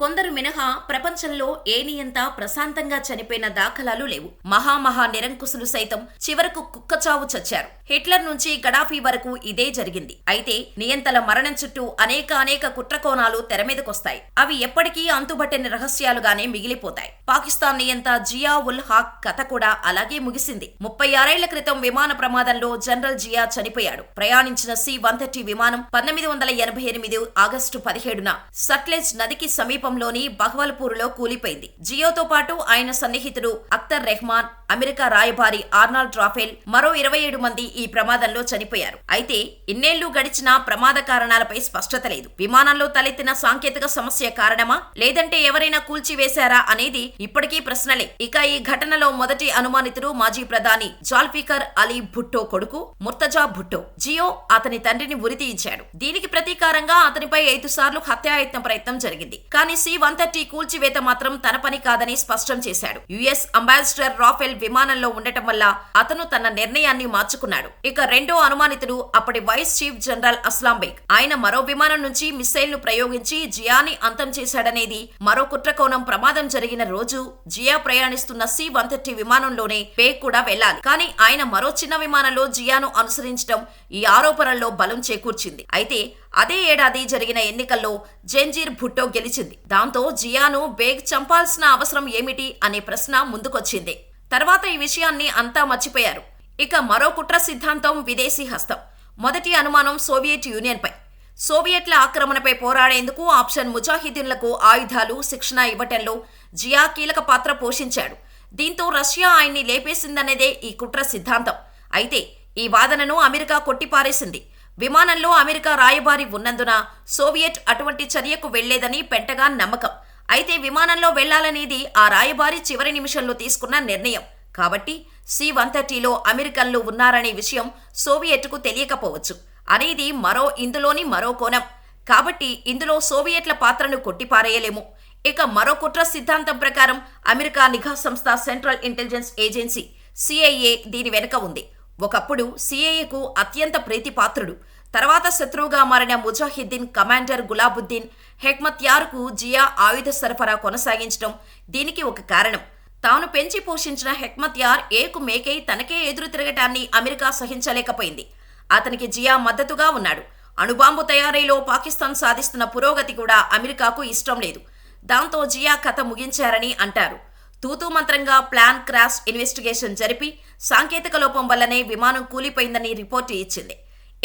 కొందరు మినహా ప్రపంచంలో ఏ నియంత ప్రశాంతంగా చనిపోయిన దాఖలాలు లేవు. మహామహా నిరంకుశులు సైతం చివరకు కుక్కచావు చచ్చారు. హిట్లర్ నుంచి గడాఫీ వరకు ఇదే జరిగింది. అయితే నియంతల మరణం చుట్టూ అనేక అనేక కుట్రకోణాలు తెరమీదకొస్తాయి అవి ఎప్పటికీ అంతుబట్టని రహస్యాలుగానే మిగిలిపోతాయి. పాకిస్తాన్ నియంత జియా ఉల్ హాక్ కథ కూడా అలాగే ముగిసింది. ముప్పై ఆరేళ్ళ క్రితం విమాన ప్రమాదంలో జనరల్ జియా చనిపోయాడు. ప్రయాణించిన సి వన్ థర్టీ విమానం పంతొమ్మిది వందల ఎనభై ఎనిమిది ఆగస్టు పదిహేడున సట్లెజ్ నదికి సమీప సమీపంలోని బహ్వల్పూర్లో కూలిపోయింది. జియోతో పాటు ఆయన సన్నిహితుడు అఖ్తర్ రెహమాన్ అమెరికా రాయబారి ఆర్నాల్డ్ రాఫెల్ మరో ఇరవై ఏడు మంది ఈ ప్రమాదంలో చనిపోయారు. అయితే ఇన్నేళ్ళు గడిచినా ప్రమాద కారణాలపై స్పష్టత లేదు. విమానంలో తలెత్తిన సాంకేతిక సమస్య కారణమా? లేదంటే ఎవరైనా కూల్చివేశారా అనేది ఇప్పటికీ ప్రశ్నలే. ఇక ఈ ఘటనలో మొదటి అనుమానితుడు మాజీ ప్రధాని జాల్ఫికర్ అలీ భుట్టో కొడుకు ముర్తజా భుట్టో. జియో అతని తండ్రిని ఉరి ఇచ్చాడు దీనికి ప్రతీకారంగా అతనిపై ఐదు సార్లు హత్యాయత్న ప్రయత్నం జరిగింది. కానీ సి వన్ థర్టీ కూల్చివేత మాత్రం తన పని కాదని స్పష్టం చేశాడు. యుఎస్ అంబాసిడర్ రాఫెల్ విమానంలో ఉండటం వల్ల అతను తన నిర్ణయాన్ని మార్చుకున్నాడు. ఇక రెండో అనుమానితుడు అప్పటి vice chief general Aslam Beg. ఆయన మరో విమానం నుంచి మిసైల్ను ప్రయోగించి జియాని అంతం చేశాడనేది మరో కుట్రకోణం ప్రమాదం జరిగిన రోజు జియా ప్రయాణిస్తున్న సి వన్ థర్టీ విమానంలోనే బేగ్ కూడా వెళ్ళాలి కానీ ఆయన మరో చిన్న విమానంలో జియాను అనుసరించడం ఈ ఆరోపణల్లో బలం చేకూర్చింది. అయితే అదే ఏడాది జరిగిన ఎన్నికల్లో జంజీర్ భుట్టో గెలిచింది. దాంతో జియాను బేగ్ చంపాల్సిన అవసరం ఏమిటి అనే ప్రశ్న ముందుకొచ్చింది. తర్వాత ఈ విషయాన్ని అంతా మర్చిపోయారు. ఇక మరో కుట్ర సిద్ధాంతం విదేశీ హస్తం. మొదటి అనుమానం సోవియట్ యూనియన్పై. సోవియట్ల ఆక్రమణపై పోరాడేందుకు ఆప్షన్ ముజాహిదీన్లకు ఆయుధాలు శిక్షణ ఇవ్వటంలో జియా కీలక పాత్ర పోషించాడు. దీంతో రష్యా ఆయన్ని లేపేసిందనేదే ఈ కుట్ర సిద్ధాంతం. అయితే ఈ వాదనను అమెరికా కొట్టిపారేసింది. విమానంలో అమెరికా రాయబారి ఉన్నందున సోవియట్ అటువంటి చర్యకు వెళ్ళేదని పెంటగాన్ నమ్మకం. అయితే విమానంలో వెళ్ళాలనేది ఆ రాయబారి చివరి నిమిషంలో తీసుకున్న నిర్ణయం. కాబట్టి సి వన్ థర్టీలో అమెరికన్లు ఉన్నారనే విషయం సోవియట్కు తెలియకపోవచ్చు. అనేది మరో ఇందులోని మరో కోణం. కాబట్టి ఇందులో సోవియట్ల పాత్రను కొట్టిపారేయలేము. ఇక మరో కుట్ర సిద్ధాంతం ప్రకారం అమెరికా నిఘా సంస్థ సెంట్రల్ ఇంటెలిజెన్స్ ఏజెన్సీ సిఐఏ దీని వెనుక ఉంది. ఒకప్పుడు సిఏఏకు అత్యంత ప్రీతిపాత్రుడు. తర్వాత శత్రువుగా మారిన ముజాహిద్దీన్ కమాండర్ గులాబుద్దీన్ హెక్మత్యార్కు జియా ఆయుధ సరఫరా కొనసాగించడం దీనికి ఒక కారణం. తాను పెంచి పోషించిన హెక్మత్యార్ ఏకు మేకై తనకే ఎదురు తిరగటాన్ని అమెరికా సహించలేకపోయింది. అతనికి జియా మద్దతుగా ఉన్నాడు. అణుబాంబు తయారీలో పాకిస్తాన్ సాధిస్తున్న పురోగతి కూడా అమెరికాకు ఇష్టం లేదు. దాంతో జియా కథ ముగించారని అంటారు. తూతూ మంత్రంగా ప్లాన్ క్రాష్ ఇన్వెస్టిగేషన్ జరిపి సాంకేతిక లోపం వల్లనే విమానం కూలిపోయిందని రిపోర్టు ఇచ్చింది.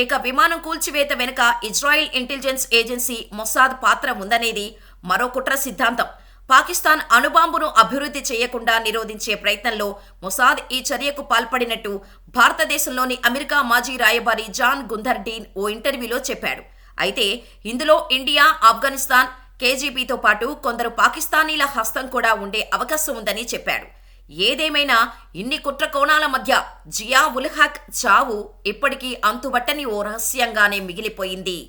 ఇక విమానం కూల్చివేత వెనుక ఇజ్రాయిల్ ఇంటెలిజెన్స్ ఏజెన్సీ మొసాద్ పాత్ర ఉందనేది మరో కుట్ర సిద్ధాంతం. పాకిస్తాన్ అణుబాంబును అభివృద్ధి చేయకుండా నిరోధించే ప్రయత్నంలో మొసాద్ ఈ చర్యకు పాల్పడినట్టు భారతదేశంలోని అమెరికా మాజీ రాయబారి జాన్ గుంధర్ డీన్ ఓ ఇంటర్వ్యూలో చెప్పాడు. అయితే ఇందులో ఇండియా ఆఫ్ఘనిస్తాన్ కేజీబీతో పాటు కొందరు పాకిస్తానీల హస్తం కూడా ఉండే అవకాశం ఉందని చెప్పాడు. ఏదేమైనా ఇన్ని కుట్ర కోణాల మధ్య జియా ఉల్ హక్ చావు ఇప్పటికీ అంతుబట్టని ఓ రహస్యంగానే మిగిలిపోయింది.